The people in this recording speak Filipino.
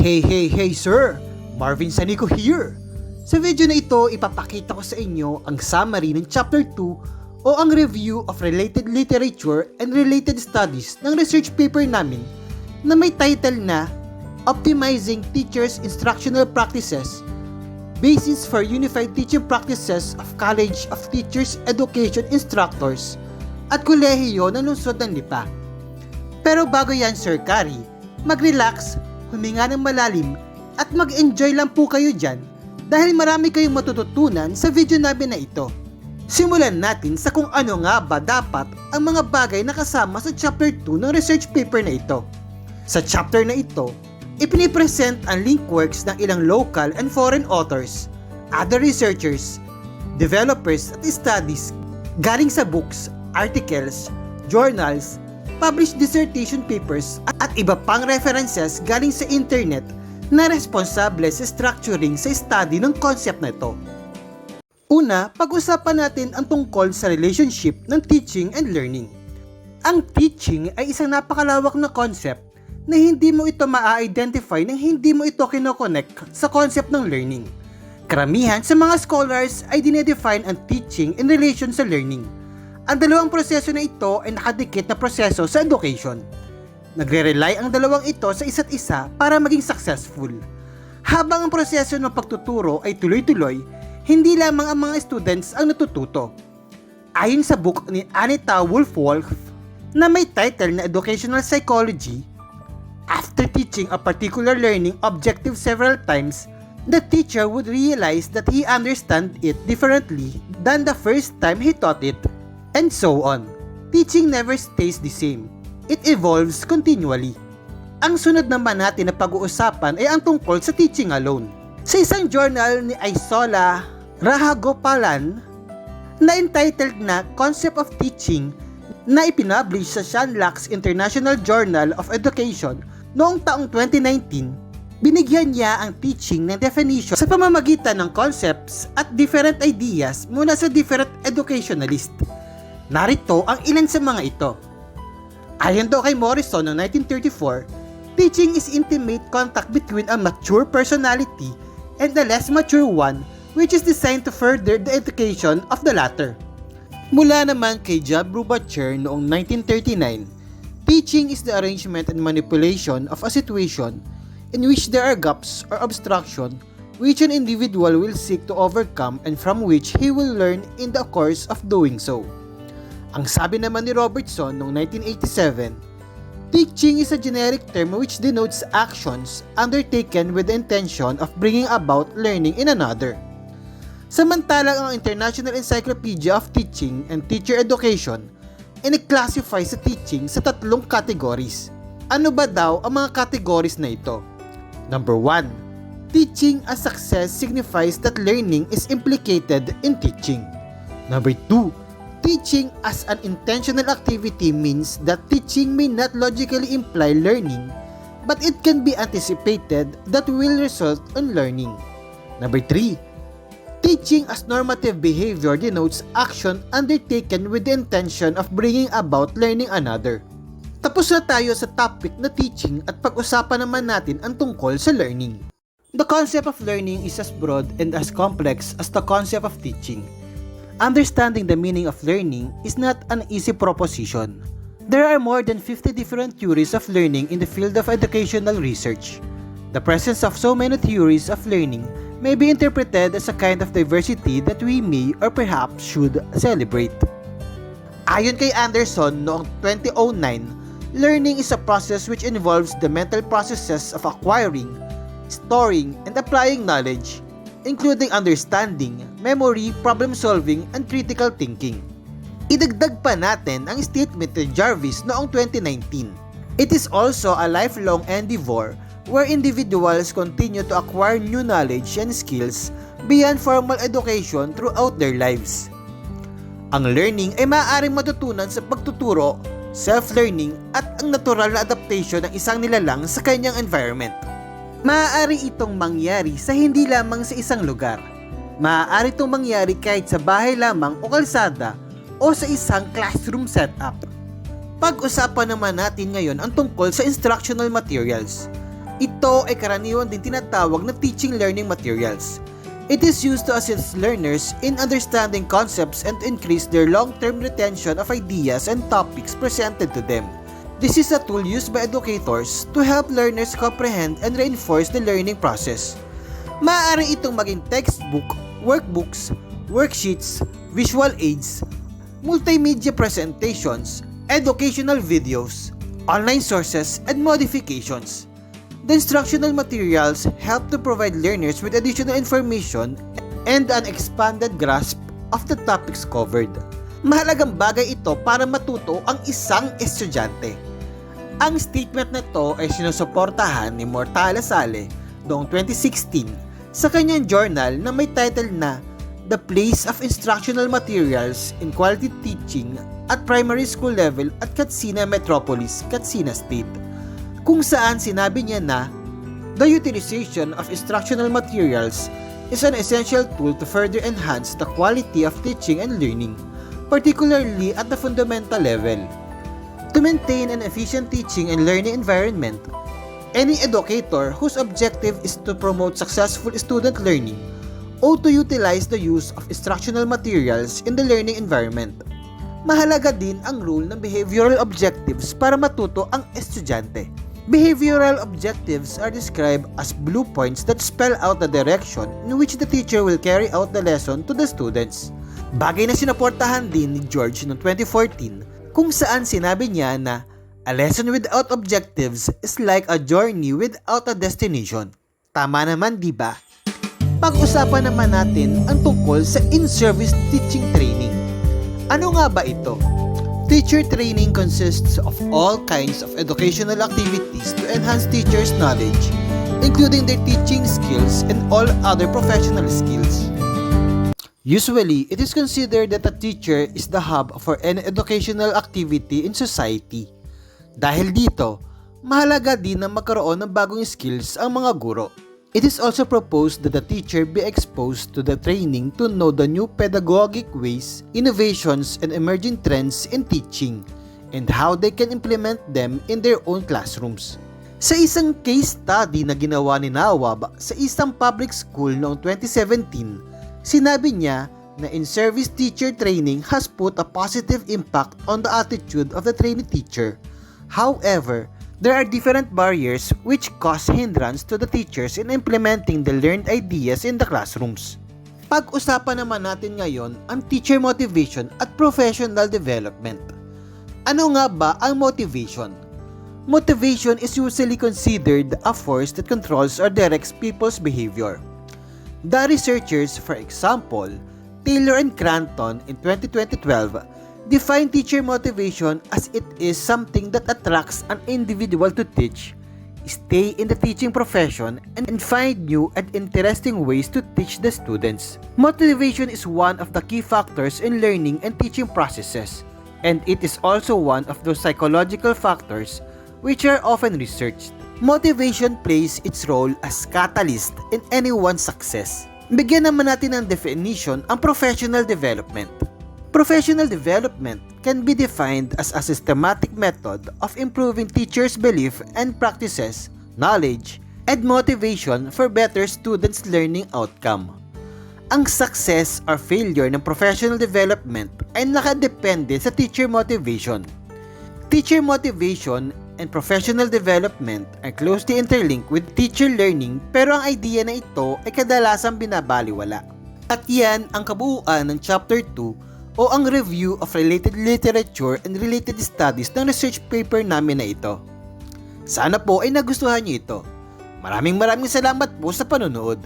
Hey, hey, hey sir! Marvin Sanico here! Sa video na ito, ipapakita ko sa inyo ang summary ng Chapter 2 o ang review of related literature and related studies ng research paper namin na may title na Optimizing Teachers' Instructional Practices Basis for Unified Teaching Practices of College of Teachers Education Instructors at Kolehiyo ng Lungsod ng Lipa. Pero bago yan Sir Kari, mag-relax, huminga ng malalim at mag-enjoy lang po kayo dyan dahil marami kayong matututunan sa video namin na ito. Simulan natin sa kung ano nga ba dapat ang mga bagay na kasama sa chapter 2 ng research paper na ito. Sa chapter na ito, ipinipresent ang link works ng ilang local and foreign authors, other researchers, developers at studies galing sa books, articles, journals, published dissertation papers at iba pang references galing sa internet na responsable sa structuring sa study ng concept na ito. Una, pag-usapan natin ang tungkol sa relationship ng teaching and learning. Ang teaching ay isang napakalawak na concept na hindi mo ito maa-identify nang hindi mo ito kinoconnect sa concept ng learning. Karamihan sa mga scholars ay dinedefine ang teaching in relation sa learning. Ang dalawang proseso na ito ay nakadikit na proseso sa education. Nagre-rely ang dalawang ito sa isa't isa para maging successful. Habang ang proseso ng pagtuturo ay tuloy-tuloy, hindi lamang ang mga students ang natututo. Ayon sa book ni Anita Wolf-Wolf na may title na Educational Psychology, after teaching a particular learning objective several times, the teacher would realize that he understand it differently than the first time he taught it, and so on. Teaching never stays the same. It evolves continually. Ang sunod naman natin na pag-uusapan ay ang tungkol sa teaching alone. Sa isang journal ni Aisola Rahagopalan na entitled na Concept of Teaching na ipinablish sa Shanlax International Journal of Education noong taong 2019, binigyan niya ang teaching ng definition sa pamamagitan ng concepts at different ideas mula sa different educationalist. Narito ang ilan sa mga ito. Ayon daw kay Morrison noong 1934, teaching is intimate contact between a mature personality and a less mature one which is designed to further the education of the latter. Mula naman kay Job Brubacher noong 1939, teaching is the arrangement and manipulation of a situation in which there are gaps or obstruction which an individual will seek to overcome and from which he will learn in the course of doing so. Ang sabi naman ni Robertson noong 1987, Teaching is a generic term which denotes actions undertaken with the intention of bringing about learning in another. Samantalang ang International Encyclopedia of Teaching and Teacher Education ay nag-classify sa teaching sa tatlong categories. Ano ba daw ang mga categories na ito? Number 1. Teaching as success signifies that learning is implicated in teaching. Number 2. Teaching as an intentional activity means that teaching may not logically imply learning, but it can be anticipated that will result in learning. Number 3. Teaching as normative behavior denotes action undertaken with the intention of bringing about learning another. Tapos na tayo sa topic na teaching at pag-usapan naman natin ang tungkol sa learning. The concept of learning is as broad and as complex as the concept of teaching. Understanding the meaning of learning is not an easy proposition. There are more than 50 different theories of learning in the field of educational research. The presence of so many theories of learning may be interpreted as a kind of diversity that we may or perhaps should celebrate. Ayon kay Anderson noong 2009, learning is a process which involves the mental processes of acquiring, storing, and applying knowledge, including understanding, memory, problem solving, and critical thinking. Idagdag pa natin ang statement ni Jarvis noong 2019. It is also a lifelong endeavor where individuals continue to acquire new knowledge and skills beyond formal education throughout their lives. Ang learning ay maaaring matutunan sa pagtuturo, self-learning at ang natural na adaptation ng isang nilalang sa kanyang environment. Maaari itong mangyari sa hindi lamang sa isang lugar. Maaari itong mangyari kahit sa bahay lamang o kalsada o sa isang classroom setup. Pag-usapan naman natin ngayon ang tungkol sa instructional materials. Ito ay karaniwan din tinatawag na teaching learning materials. It is used to assist learners in understanding concepts and increase their long-term retention of ideas and topics presented to them. This is a tool used by educators to help learners comprehend and reinforce the learning process. Maaari itong maging textbook, workbooks, worksheets, visual aids, multimedia presentations, educational videos, online sources, and modifications. The instructional materials help to provide learners with additional information and an expanded grasp of the topics covered. Mahalagang bagay ito para matuto ang isang estudyante. Ang statement na to ay sinusuportahan ni Mortala Sale noong 2016 sa kanyang journal na may title na The Place of Instructional Materials in Quality Teaching at Primary School Level at Katsina Metropolis, Katsina State kung saan sinabi niya na the utilization of instructional materials is an essential tool to further enhance the quality of teaching and learning, particularly at the fundamental level. To maintain an efficient teaching and learning environment, any educator whose objective is to promote successful student learning ought to utilize the use of instructional materials in the learning environment. Mahalaga din ang role ng behavioral objectives para matuto ang estudyante. Behavioral objectives are described as blue points that spell out the direction in which the teacher will carry out the lesson to the students. Bagay na sinuportahan din ni George noong 2014 kung saan sinabi niya na a lesson without objectives is like a journey without a destination. Tama naman, di ba? Pag-usapan naman natin ang tungkol sa in-service teaching training. Ano nga ba ito? Teacher training consists of all kinds of educational activities to enhance teachers' knowledge, including their teaching skills and all other professional skills. Usually, it is considered that a teacher is the hub for any educational activity in society. Dahil dito, mahalaga din na magkaroon ng bagong skills ang mga guro. It is also proposed that the teacher be exposed to the training to know the new pedagogic ways, innovations, and emerging trends in teaching, and how they can implement them in their own classrooms. Sa isang case study na ginawa ni Nawab sa isang public school noong 2017, sinabi niya na in-service teacher training has put a positive impact on the attitude of the trainee teacher. However, There are different barriers which cause hindrance to the teachers in implementing the learned ideas in the classrooms. Pag-usapan naman natin ngayon ang teacher motivation at professional development. Ano nga ba ang motivation? Motivation is usually considered a force that controls or directs people's behavior. The researchers, for example, Taylor and Cranton in 2012 Define teacher motivation as it is something that attracts an individual to teach, stay in the teaching profession, and find new and interesting ways to teach the students. Motivation is one of the key factors in learning and teaching processes, and it is also one of those psychological factors which are often researched. Motivation plays its role as catalyst in anyone's success. Bigyan naman natin ng definition ang professional development. Professional development can be defined as a systematic method of improving teachers' belief and practices, knowledge, and motivation for better students' learning outcome. Ang success or failure ng professional development ay nakadepende sa teacher motivation. Teacher motivation and professional development are closely interlinked with teacher learning pero ang idea na ito ay kadalasang binabaliwala. At yan ang kabuuan ng Chapter 2 o ang review of related literature and related studies ng research paper namin na ito. Sana po ay nagustuhan niyo ito. Maraming maraming salamat po sa panonood.